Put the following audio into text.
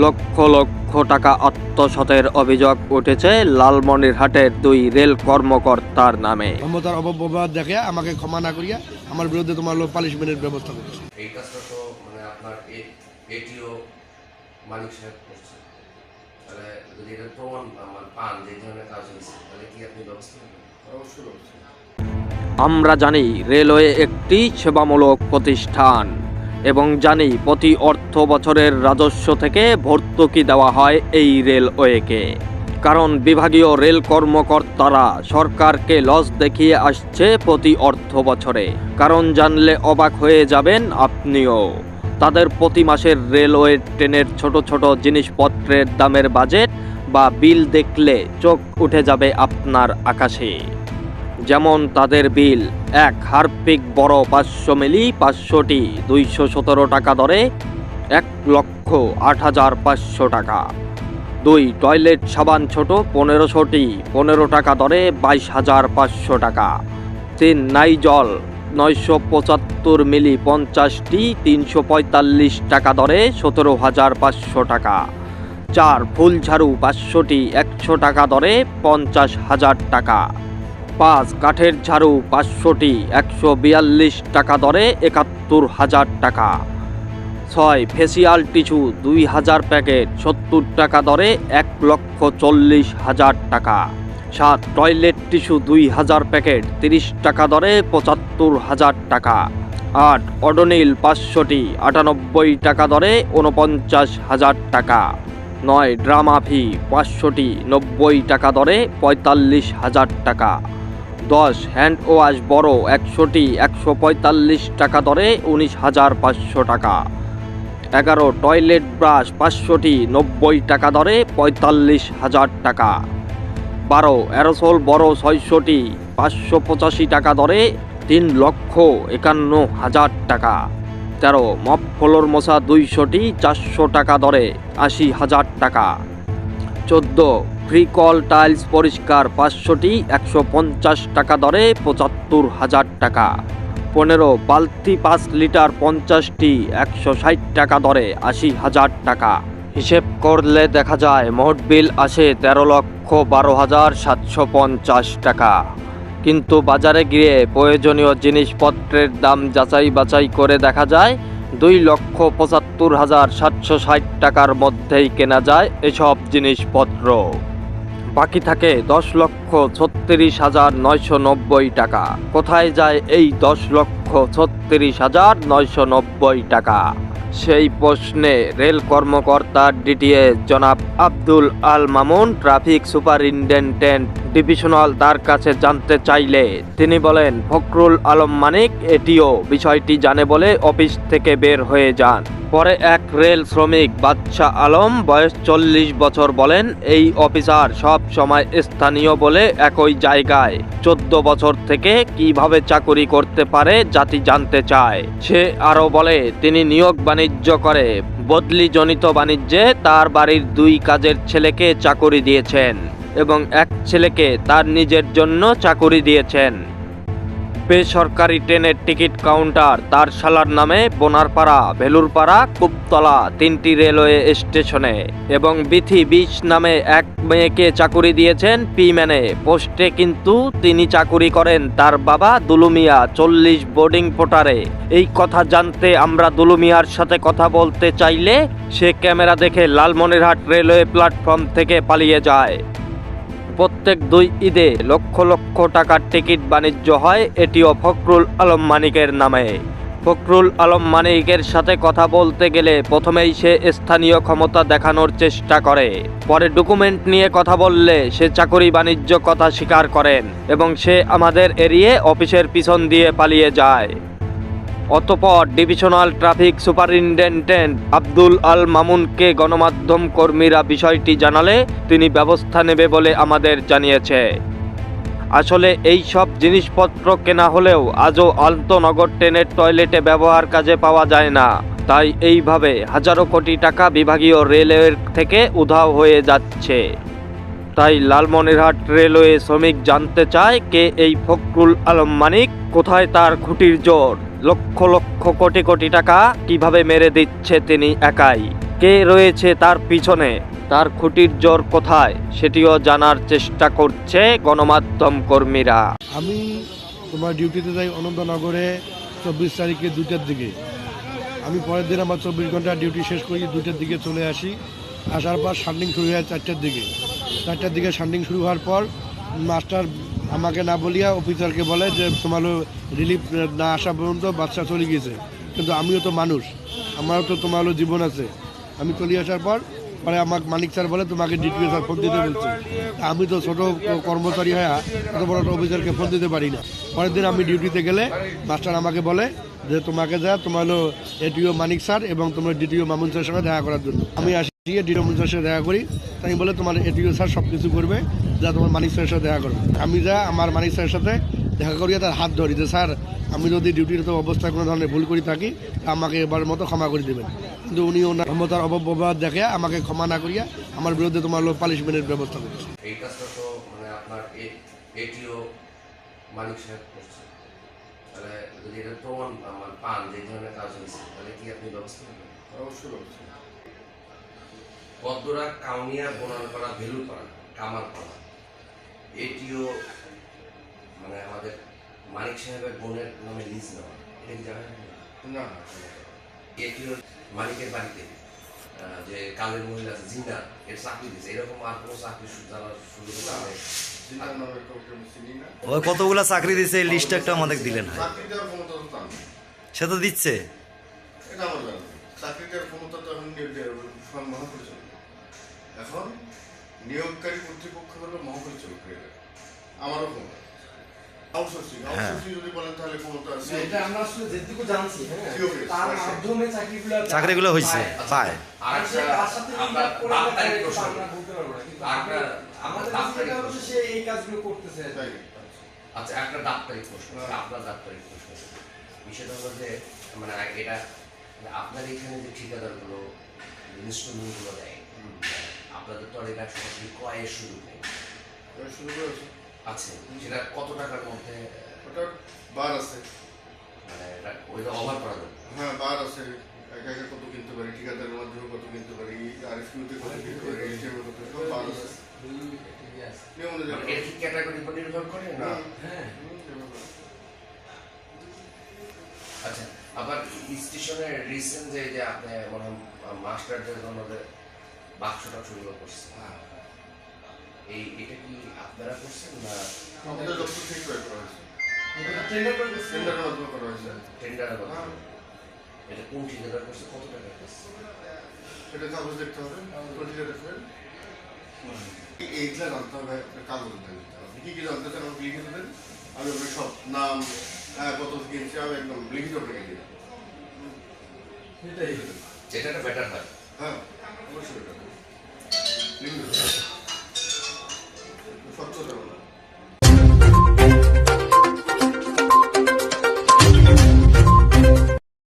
লক্ষ লক্ষ টাকা আত্মসাতের অভিযোগ উঠেছে লালমনিরহাটের দুই রেল কর্মকর্তার নামে। ক্ষমতার অপব্যবহার দেখে আমাকে ক্ষমা না করিয়া আমার বিরুদ্ধে তোমার লোক পালিশমেন্টের ব্যবস্থা করছে। এই কাজটা তো মানে আপনার এটিও মালিক সাহেব করছে। তাহলে যদি এটা প্রমাণ আমার পান যে ধরনের কাজ হয়েছে তাহলে কি আপনি ব্যবস্থা অবশ্যই আমরা জানি রেলওয়ে একটি সেবামূলক প্রতিষ্ঠান। এবং জানি প্রতি অর্থ বছরের রাজস্ব থেকে ভর্তুকি দেওয়া হয় এই রেলওয়েকে। কারণ বিভাগীয় রেল কর্মকর্তারা সরকারকে লস দেখিয়ে আসছে প্রতি অর্থ বছরে। কারণ জানলে অবাক হয়ে যাবেন আপনিও। তাদের প্রতি মাসের রেলওয়ে ট্রেনের ছোট ছোট জিনিসপত্রের দামের বাজেট বা বিল দেখলে চোখ উঠে যাবে আপনার আকাশে। যেমন তাদের বিল, এক হারপিক বড় পাঁচশো মিলি পাঁচশোটি দুইশো সতেরো টাকা দরে এক লক্ষ আট হাজার পাঁচশো টাকা। দুই টয়লেট সাবান ছোট পনেরোশোটি, পনেরো টাকা দরে বাইশ হাজার পাঁচশো টাকা। তিন নাইজল নয়শো পঁচাত্তর মিলি পঞ্চাশটি, তিনশো পঁয়তাল্লিশ টাকা দরে সতেরো হাজার পাঁচশো টাকা। চার ফুল ঝাড়ু পাঁচশোটি, একশো টাকা দরে পঞ্চাশ হাজার টাকা। পাঁচ কাঠের ঝাড়ু পাঁচশোটি একশো বিয়াল্লিশ টাকা দরে একাত্তর হাজার টাকা। ছয় ফেসিয়াল টিস্যু দুই হাজার প্যাকেট সত্তর টাকা দরে এক লক্ষ চল্লিশ হাজার টাকা। সাত টয়লেট টিস্যু দুই হাজার প্যাকেট তিরিশ টাকা দরে পঁচাত্তর হাজার টাকা। আট অডোনিল পাঁচশোটি আটানব্বই টাকা দরে উনপঞ্চাশ হাজার টাকা। নয় ড্রামাফি পাঁচশোটি নব্বই টাকা দরে পঁয়তাল্লিশ হাজার টাকা। দশ হ্যান্ড ওয়াশ বড় একশোটি, একশো পঁয়তাল্লিশ টাকা দরে উনিশ হাজার পাঁচশো টাকা। এগারো টয়লেট ব্রাশ পাঁচশোটি, নব্বই টাকা দরে পঁয়তাল্লিশ হাজার টাকা। বারো অ্যারোসোল বড় ছয়শোটি, পাঁচশো পঁচাশি টাকা দরে তিন লক্ষ একান্ন হাজার টাকা। তেরো মপ ফ্লোর মশা দুইশোটি, চারশো টাকা দরে আশি হাজার টাকা। চোদ্দ ফ্রি কল টাইলস পরিষ্কার পাঁচশোটি, একশো পঞ্চাশ টাকা দরে পঁচাত্তর হাজার টাকা। পনেরো, বালতি পাঁচ লিটার পঞ্চাশটি, একশো ষাট টাকা দরে আশি হাজার টাকা। হিসেব করলে দেখা যায়, মোট বিল আসে তেরো লক্ষ বারো হাজার সাতশো পঞ্চাশ টাকা। কিন্তু বাজারে গিয়ে প্রয়োজনীয় জিনিসপত্রের দাম যাচাই বাছাই করে দেখা যায়, দুই লক্ষ পঁচাত্তর হাজার সাতশো ষাট টাকার মধ্যেই কেনা যায় এসব জিনিসপত্র। বাকি থাকে দশ লক্ষ ছত্রিশ হাজার নয়শো নব্বই টাকা। কোথায় যায় এই দশ লক্ষ ছত্রিশ হাজার নয়শো নব্বই টাকা? সেই প্রশ্নে রেল কর্মকর্তা ডিটিএ জনাব Abdul Al Mamun traffic superintendent divisional তার কাছে জানতে চাইলে তিনি বলেন, ফখরুল আলম মানিক, এটিও বিষয়টি জানে বলে অফিস থেকে বের হয়ে যান। পরে এক রেল শ্রমিক বাদশাহ আলম, বয়স চল্লিশ বছর বলেন, এই অফিসার সব সময় স্থানীয় বলে একই জায়গায়। চোদ্দ বছর থেকে কীভাবে চাকুরি করতে পারে জাতি জানতে চায়। সে আরও বলে, তিনি নিয়োগ বাণিজ্য করে। বদলিজনিত বাণিজ্যে তার বাড়ির দুই কাজের ছেলেকে চাকুরি দিয়েছেন এবং এক ছেলেকে তার নিজের জন্য চাকুরি দিয়েছেন। বেসরকারি ট্রেনের টিকিট কাউন্টার তার শালার নামে বোনারপাড়া, ভেলুরপাড়া, কুপতলা তিনটি রেলওয়ে স্টেশনে এবং বিথি বিচ নামে এক মেয়েকে চাকুরি দিয়েছেন পিম্যানে। পোস্টে কিন্তু তিনি চাকুরি করেন তার বাবা দুলুমিয়া, চল্লিশ বোর্ডিং পোটারে এই কথা জানতে আমরা দুলুমিয়ার সাথে কথা বলতে চাইলে সে ক্যামেরা দেখে লালমনিরহাট রেলওয়ে প্ল্যাটফর্ম থেকে পালিয়ে যায়। প্রত্যেক দুই ঈদে লক্ষ লক্ষ টাকার টিকিট বাণিজ্য হয় এটিও ফখরুল আলম মানিকের নামে। ফখরুল আলম মানিকের সাথে কথা বলতে গেলে প্রথমেই সে স্থানীয় ক্ষমতা দেখানোর চেষ্টা করে। পরে ডকুমেন্ট নিয়ে কথা বললে সে চাকরি বাণিজ্য কথা স্বীকার করেন এবং সে আমাদের এড়িয়ে অফিসের পিছন দিয়ে পালিয়ে যায়। অতপর divisional traffic superintendent Abdul Al মামুনকে গণমাধ্যম কর্মীরা বিষয়টি জানালে তিনি ব্যবস্থা নেবে বলে আমাদের জানিয়েছে। আসলে এই সব জিনিসপত্র কেনা হলেও আজও আন্তনগর ট্রেনের টয়লেটে ব্যবহার কাজে পাওয়া যায় না। তাই এইভাবে হাজারো কোটি টাকা বিভাগীয় রেলওয়ের থেকে উধাও হয়ে যাচ্ছে। তাই লালমনিরহাট রেলওয়ে শ্রমিক জানতে চায়, কে এই ফখরুল আলম মানিক? কোথায় তার খুঁটির জোর? লক্ষ লক্ষ কোটি কোটি টাকা কীভাবে মেরে দিচ্ছে তিনি একাই? কে রয়েছে তার পিছনে? তার খুঁটির জোর কোথায়? সেটিও জানার চেষ্টা করছে গণমাধ্যম কর্মীরা। আমি তোমার ডিউটিতে যাই অনন্তনগরে চব্বিশ তারিখে দুইটার দিকে। আমি পরের দিন আমার চব্বিশ ঘণ্টা ডিউটি শেষ করি দুইটার দিকে চলে আসি। আসার পর শান্ডিং শুরু হয় চারটার দিকে। চারটার দিকে শান্ডিং শুরু হওয়ার পর মাস্টার আমাকে না বলিয়া অফিসারকে বলে যে তোমার রিলিফ না আসা পর্যন্ত বাচ্চা চলে গিয়েছে। কিন্তু আমিও তো মানুষ, আমারও তো তোমার জীবন আছে। আমি চলে আসার পর পরে আমাকে মানিক স্যার বলে, তোমাকে ডিটিও স্যার ফোন দিতে বলছে। আমি তো ছোট কর্মচারী হয়ে এত বড় অফিসারকে ফোন দিতে পারি না। পরের দিন আমি ডিউটিতে গেলে মাস্টার আমাকে বলে যে, তোমাকে যা তোমার হলো এটিও মানিক স্যার এবং তোমার ডিটিও মামুন স্যারের সঙ্গে দেখা করার জন্য। আমি আসি মামুন স্যারের সাথে দেখা করি। তাই বলে তোমার এটিও স্যার সব কিছু করবে যা তোমার মানিক স্যারের সাথে দেখা করবে। আমি যা আমার মানিক স্যারের সাথে দেখা করিয়া তার হাত ধরি যে স্যার আমি যদি ডিউটিরত অবস্থায় কোনো ধরনের ভুল করে থাকি তা আমাকে এবার মতো ক্ষমা করে দেবেন। কিন্তু উনি ওনার ক্ষমতার অপব্যবহার দেখে আমাকে ক্ষমা না করিয়া আমার বিরুদ্ধে তোমার পানিশমেন্টের ব্যবস্থা করছে। এই কাজটা তো মানে আপনার এটিও মালিক সাহেব করছে। তাহলে যদি এটা প্রমাণ পান যে ধরনের কাজ হয়েছে তাহলে কি আপনি ব্যবস্থা নেবেন? অবশ্যই ব্যবস্থা পদ্মরা কাউনিয়া বোনানপাড়া ভেলুপাড়া কামারপাড়া। এটিও মানে আমাদের মানিক সাহেবের বোনের নামে লিজ নেওয়া। এটা কি জানেন? না। এটিও মালিকের বাড়িতে যে কালের মহিলা আছে জিন্দা এর চাকরি দিচ্ছে এরকম আর কোনো চাকরি সুযোগ জিনার না ওই কতগুলা চাকরি দিছে এই লিস্ট একটা আমাদের দিলেন। সে তো দিচ্ছে। এটা আমার। চাকরি দেওয়ার ক্ষমতা তো এখন মহাপরিচালক এখন নিয়োগকারী কর্তৃপক্ষ হলো মহাপরিচালক হয়ে যাবে। আমারও ক্ষমতা আউটসোর্সিং আউটসোর্সিং যদি বলেন তাহলে ক্ষমতা আছে। এটা আমরা আসলে যেটুকু জানছি হ্যাঁ। তার মাধ্যমে চাকরিগুলো পায়। আর কার সাথে আপনার করে দাপ্তরিক এটা প্রশ্ন। আমরা বলতে পারব না কিন্তু আর আমাদের দাপ্তরিক যেটা সে এই কাজগুলো করতেছে। তাই। আচ্ছা একটা প্রশ্ন হ্যাঁ। আপনার প্রশ্ন। বিষয়টা হলো যে মানে এটা মানে আপনার এখানে যে ঠিকাদারগুলো ইনস্ট্রুমেন্টগুলো দেয় আপনাদের তো আর সরাসরি ক্রয়ের সুযোগ নেই। শুরু করেছে। আছে সেটা কত টাকার মধ্যে ওটার বার আছে। মানে ওইটা অভার করা যাবে? হ্যাঁ বার আছে। একা একা কত কিনতে পারি ঠিকাদারের মাধ্যমে কত কিনতে পারি আর কত কিনতে পারি এটিএম কত বার আছে। মানে অনুযায়ী এটা কি ক্যাটাগরির উপর নির্ভর করে না? হ্যাঁ। আচ্ছা আবার স্টেশনের রিসেন্ট যে যে আপনি মনে হয় মাস্টারদের জন্য বাক্সটা চুরিও করছে। এই এটা কি আপনারা করছেন না? আমাদের যত ঠিক করে করা হয়েছে। টেন্ডার করে করা হয়েছে। টেন্ডারের হ্যাঁ। এটা কোন ঠিকাদার করছে? কত টাকা করছে? এটা কাগজ দেখতে হবে। কোন ঠিকা দেখবেন এইগুলা জানতে হবে কাগজ দেখতে হবে। আপনি কি কি জানতে চান আমাকে লিখে দেবেন। আমি আপনার সব নাম হ্যাঁ কত কিনছি আমি একদম লিখিত আপনাকে দিয়ে দেবো। যেটা একটা বেটার হয়। হ্যাঁ অবশ্যই এটা